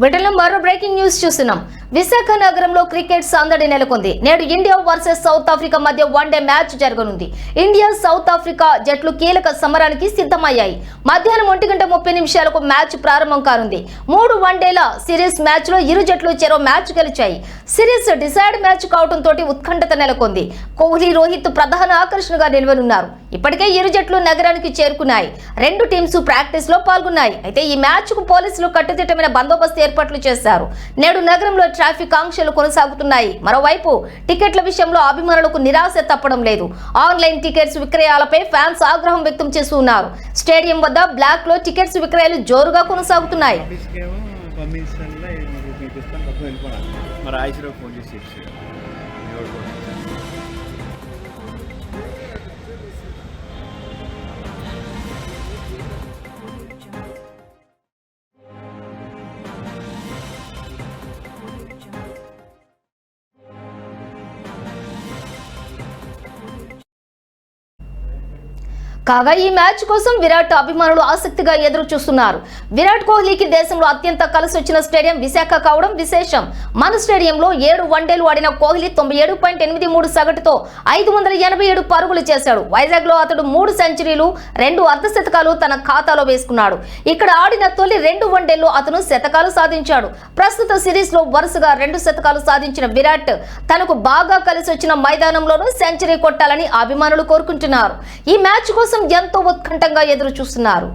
బ్రిటన్లో మరో breaking news చూస్తున్నాం. విశాఖ నగరంలో క్రికెట్ సందడి నెలకొంది. నేడు ఇండియా వర్సెస్ సౌత్ ఆఫ్రికా మధ్య వన్డే మ్యాచ్ జరగనుంది. ఇండియా సౌత్ ఆఫ్రికా జట్లు కీలక సమరానికి సిద్ధమయ్యాయి. మధ్యాహ్నం ఒంటి గంట ముప్పై నిమిషాలకు మ్యాచ్ ప్రారంభం కానుంది. మూడు వన్డేల సిరీస్ మ్యాచ్లో ఇరు జట్లు చెరో మ్యాచ్ గెలిచాయి. సిరీస్ డిసైడ్ మ్యాచ్ కావడంతో ఉత్కంఠత నెలకొంది. కోహ్లీ రోహిత్ ప్రధాన ఆకర్షణగా నిలవనున్నారు. ఇప్పటికే ఇరు జట్లు నగరానికి చేరుకున్నాయి. రెండు టీమ్స్ ప్రాక్టీస్లో పాల్గొన్నాయి. అయితే ఈ మ్యాచ్కు పోలీసులు కట్టుదిట్టమైన బందోబస్తు ఏర్పాట్లు చేశారు. నేడు నగరంలో ట్రాఫిక్ ఆంక్షలు కొనసాగుతున్నాయి. మరోవైపు టికెట్ల విషయంలో అభిమానులకు నిరాశ తప్పడం లేదు. ఆన్లైన్ టికెట్స్ విక్రయాలపై ఫ్యాన్స్ ఆగ్రహం వ్యక్తం చేస్తున్నారు స్టేడియం వద్ద బ్లాక్లో టికెట్స్ విక్రయాలు జోరుగా కొనసాగుతున్నాయి. మరి ఆయుష్లో ఫోన్ చేసి కాగా ఈ మ్యాచ్ కోసం విరాట్ అభిమానులు ఆసక్తిగా ఎదురు చూస్తున్నారు విరాట్ కోహ్లీకి దేశంలో అత్యంత కలిసి వచ్చిన స్టేడియం విశాఖ కావడం విశేషం. మన స్టేడియంలో ఏడు వన్డేలు ఆడిన కోహ్లీ తొంభై ఏడు పాయింట్ ఎనిమిది మూడు సగటుతో ఐదు వందల ఎనభై ఏడు పరుగులు చేశాడు. వైజాగ్లో అతడు మూడు సెంచరీలు రెండు అర్ధశతకాలు తన ఖాతాలో వేసుకున్నాడు. ఇక్కడ ఆడిన తొలి రెండు వన్డేల్లో అతను శతకాలు సాధించాడు. ప్రస్తుత సిరీస్లో వరుసగా రెండు శతకాలు సాధించిన విరాట్ తనకు బాగా కలిసి వచ్చిన మైదానంలోనూ సెంచరీ కొట్టాలని అభిమానులు కోరుకుంటున్నారు. ఈ మ్యాచ్ కోసం కోసం ఎంతో ఉత్కంఠంగా ఎదురు చూస్తున్నారు